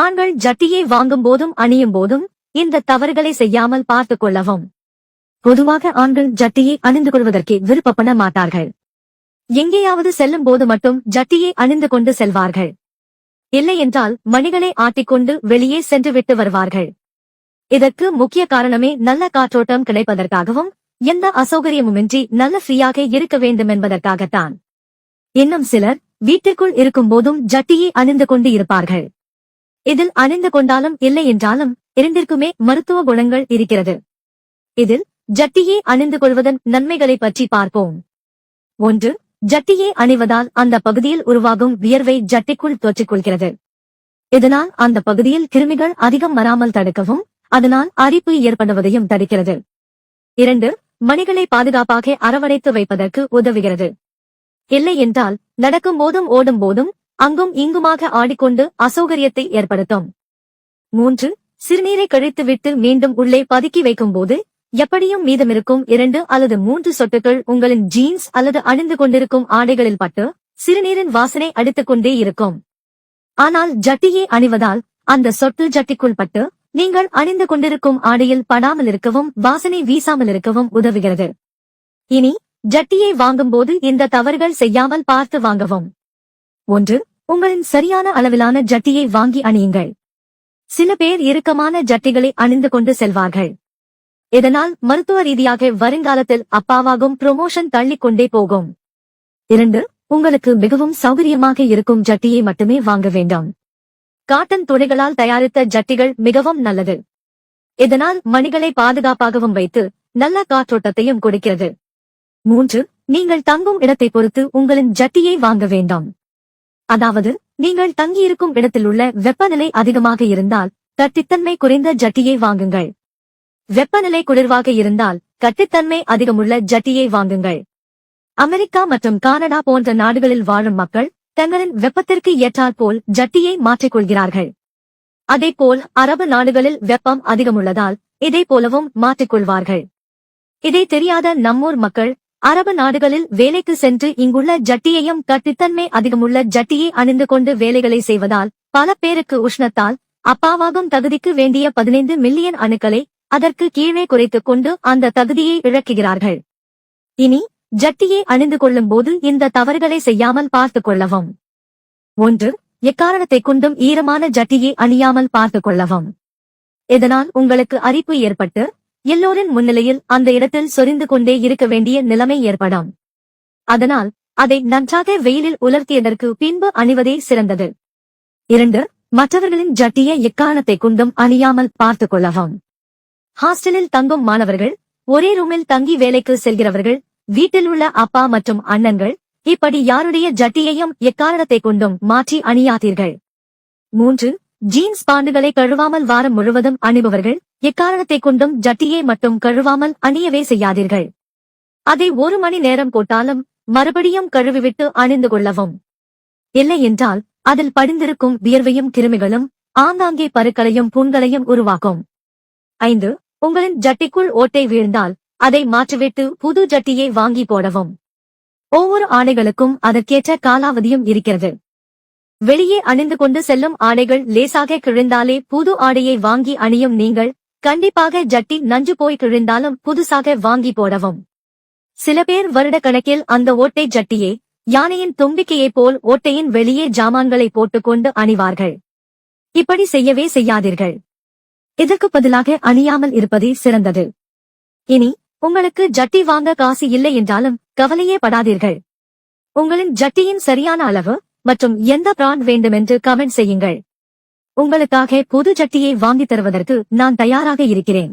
ஆண்கள் ஜட்டியை வாங்கும் போதும் அணியும் போதும் இந்த தவறுகளை செய்யாமல் பார்த்துக் கொள்ளவும். பொதுவாக ஆண்கள் ஜட்டியை அணிந்து கொள்வதற்கே விருப்பப்பட மாட்டார்கள். எங்கேயாவது செல்லும் போது மட்டும் ஜட்டியை அணிந்து கொண்டு செல்வார்கள். இல்லையென்றால் மணிகளை ஆட்டிக்கொண்டு வெளியே சென்று விட்டு வருவார்கள். இதற்கு முக்கிய காரணமே நல்ல காற்றோட்டம் கிடைப்பதற்காகவும் எந்த அசௌகரியமுமின்றி நல்ல ஃப்ரீயாக இருக்க வேண்டும் என்பதற்காகத்தான் இன்னும் சிலர் வீட்டிற்குள் இருக்கும் போதும் ஜட்டியை அணிந்து கொண்டு இருப்பார்கள். இதில் அணிந்து கொண்டாலும் இல்லை என்றாலும் இரண்டிற்குமே மருத்துவ குணங்கள் இருக்கிறது. இதில் ஜட்டியை அணிந்து கொள்வதன் நன்மைகளை பற்றி பார்ப்போம். ஒன்று ஜட்டியை அணிவதால் அந்த பகுதியில் உருவாகும் வியர்வை ஜட்டிக்குள் தொற்றிக்கொள்கிறது. இதனால் அந்த பகுதியில் கிருமிகள் அதிகம் வராமல் தடுக்கவும் அதனால் அரிப்பு ஏற்படுவதையும் தடுக்கிறது. இரண்டு மணிகளை பாதுகாப்பாக அரவணைத்து வைப்பதற்கு உதவுகிறது. இல்லை என்றால் நடக்கும் போதும் ஓடும் போதும் அங்கும் இங்குமாக ஆடிக்கொண்டு அசௌகரியத்தை ஏற்படுத்தும். மூன்று சிறுநீரை கழித்துவிட்டு மீண்டும் உள்ளே பதுக்கி வைக்கும்போது எப்படியும் மீதமிருக்கும் இரண்டு அல்லது மூன்று சொட்டுகள் உங்களின் ஜீன்ஸ் அல்லது அணிந்து கொண்டிருக்கும் ஆடைகளில் பட்டு சிறுநீரின் வாசனை அடித்துக் கொண்டே இருக்கும். ஆனால் ஜட்டியை அணிவதால் அந்த சொட்டு ஜட்டிக்குள் பட்டு நீங்கள் அணிந்து கொண்டிருக்கும் ஆடையில் படாமல் இருக்கவும் வாசனை வீசாமல் இருக்கவும் உதவுகிறது. இனி ஜட்டியை வாங்கும்போது இந்த தவறுகள் செய்யாமல் பார்த்து வாங்கவும். ஒன்று உங்களின் சரியான அளவிலான ஜட்டியை வாங்கி அணியுங்கள். சில பேர் இறுக்கமான ஜட்டிகளை அணிந்து கொண்டு செல்வார்கள். இதனால் மருத்துவ ரீதியாக வருங்காலத்தில் அப்பாவாகும் ப்ரொமோஷன் தள்ளிக் கொண்டே போகும். இரண்டு உங்களுக்கு மிகவும் சௌகரியமாக இருக்கும் ஜட்டியை மட்டுமே வாங்க வேண்டாம். காட்டன் துணிகளால் தயாரித்த ஜட்டிகள் மிகவும் நல்லது. இதனால் மணிகளை பாதுகாப்பாகவும் வைத்து நல்ல காற்றோட்டத்தையும் கொடுக்கிறது. மூன்று நீங்கள் தங்கும் இடத்தை பொறுத்து உங்களின் ஜட்டியை வாங்க வேண்டாம். அதாவது நீங்கள் தங்கியிருக்கும் இடத்தில் உள்ள வெப்பநிலை அதிகமாக இருந்தால் கட்டித்தன்மை குறைந்த ஜட்டியை வாங்குங்கள். வெப்பநிலை குளிர்வாக இருந்தால் கட்டித்தன்மை அதிகமுள்ள ஜட்டியை வாங்குங்கள். அமெரிக்கா மற்றும் கானடா போன்ற நாடுகளில் வாழும் மக்கள் தங்களின் வெப்பத்திற்கு ஏற்றாற்போல் ஜட்டியை மாற்றிக்கொள்கிறார்கள். அதேபோல் அரபு நாடுகளில் வெப்பம் அதிகமுள்ளதால் இதை போலவும் மாற்றிக்கொள்வார்கள். இதை தெரியாத நம்மூர் மக்கள் அரபு நாடுகளில் வேலைக்கு சென்று இங்குள்ள ஜட்டியையும் கட்டித்தன்மை அதிகமுள்ள ஜட்டியை அணிந்து கொண்டு வேலைகளை செய்வதால் பல பேருக்கு உஷ்ணத்தால் அப்பாவாகும் தகுதிக்கு வேண்டிய பதினைந்து மில்லியன் அணுக்களை அதற்கு கீழே குறைத்துக் கொண்டு அந்த தகுதியை இழக்குகிறார்கள் இனி ஜட்டியை அணிந்து கொள்ளும் போது இந்த தவறுகளை செய்யாமல் பார்த்துக் கொள்ளவும். ஒன்று எக்காரணத்தைக் கொண்டும் ஈரமான ஜட்டியை அணியாமல் பார்த்துக் கொள்ளவும். இதனால் உங்களுக்கு அரிப்பு ஏற்பட்டு எல்லோரின் முன்னிலையில் அந்த இடத்தில் சொரிந்து கொண்டே இருக்க வேண்டிய நிலைமை ஏற்படும். அதனால் அதை நன்றாக வெயிலில் உலர்த்தியதற்கு பின்பு அணிவதே சிறந்தது. இரண்டு மற்றவர்களின் ஜட்டியை எக்காரணத்தை கொண்டும் அணியாமல் பார்த்துக் கொள்ளவும். ஹாஸ்டலில் தங்கும் மாணவர்கள் ஒரே ரூமில் தங்கி வேலைக்கு செல்கிறவர்கள் வீட்டில் உள்ள அப்பா மற்றும் அண்ணன்கள் இப்படி யாருடைய ஜட்டியையும் எக்காரணத்தைக் கொண்டும் மாற்றி அணியாதீர்கள். மூன்று ஜீன்ஸ் பாண்டுகளை கழுவாமல் வாரம் முழுவதும் அணிபவர்கள் எக்காரணத்தைக் கொண்டும் ஜட்டியை மட்டும் கழுவாமல் அணியவே செய்யாதீர்கள். அதை ஒரு மணி நேரம் போட்டாலும் மறுபடியும் கழுவிவிட்டு அணிந்து கொள்ளவும். இல்லை என்றால் அதில் படிந்திருக்கும் வியர்வையும் கிருமிகளும் ஆங்காங்கே பருக்களையும் புண்களையும் உருவாக்கும். ஐந்து உங்களின் ஜட்டிக்குள் ஓட்டை வீழ்ந்தால் அதை மாற்றிவிட்டு புது ஜட்டியை வாங்கி போடவும். ஒவ்வொரு ஆடைகளுக்கும் அதற்கேற்ற காலாவதியும் இருக்கிறது. வெளியே அணிந்து கொண்டு செல்லும் ஆடைகள் லேசாக கிழிந்தாலே புது ஆடையை வாங்கி அணியும் நீங்கள் கண்டிப்பாக ஜட்டி நஞ்சு போய் கிழிந்தாலும் புதுசாக வாங்கி போடவும். சில பேர் வருட கணக்கில் அந்த ஓட்டை ஜட்டியே யானையின் தும்பிக்கையைப் போல் ஓட்டையின் வெளியே ஜாமான்களை போட்டுக்கொண்டு அணிவார்கள். இப்படி செய்யவே செய்யாதீர்கள். இதற்கு பதிலாக அணியாமல் இருப்பதே சிறந்தது. இனி உங்களுக்கு ஜட்டி வாங்க காசு இல்லை என்றாலும் கவலையே படாதீர்கள். உங்களின் ஜட்டியின் சரியான அளவு மற்றும் எந்த பிராண்ட் வேண்டுமென்று கமெண்ட் செய்யுங்கள். உங்களுக்காக புது சட்டியை வாங்கித் தருவதற்கு நான் தயாராக இருக்கிறேன்.